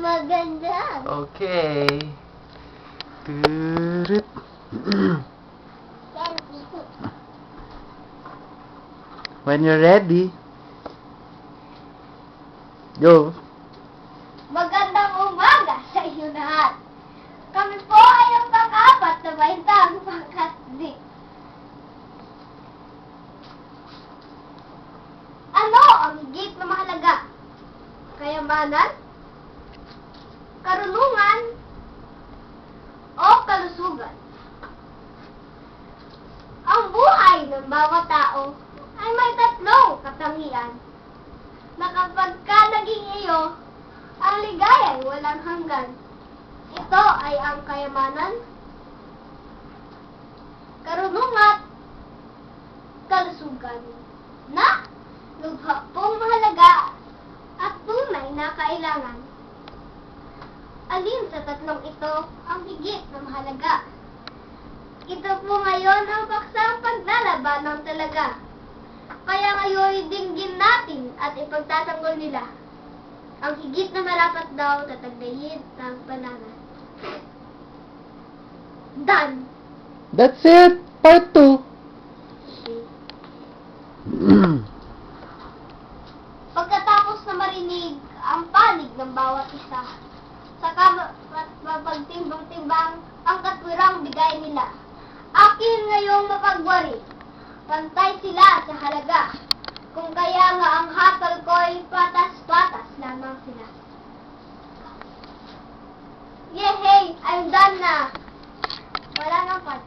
Maganda. Okay. Turut. When you're ready. Go. Magandang umaga sa inyo lahat. Kami po ay ang pang-apat na baitang pangkatdi. Ano ang higit na mahalaga? Kayamanan? Karunungan? O kalusugan? Ang buhay ng bawat tao ay may tatlong katangian na kapag ka naging iyo, ang ligaya ay walang hanggan. Ito ay ang kayamanan, karunungan, kalusugan, na lubha pong mahalaga at tunay na kailangan. Alin sa tatlong ito ang higit na mahalaga? Ito po ngayon ang paksang paglalaban ng talaga. Kaya ngayon dinggin natin at ipagtatanggol nila. Ang higit na marapat daw tatagdayin ng panangan. Done! That's it. Part 2. Pagkatapos na marinig ang panig ng bawat isa, saka ma- ma- mapagtimbang-timbang ang katwirang bigay nila. Akin ngayong mapagwari, pantay sila sa halaga, kung kaya nga ang hakal ko'y patas-patas lamang sila. Yehey! I'm done na! Wala nang part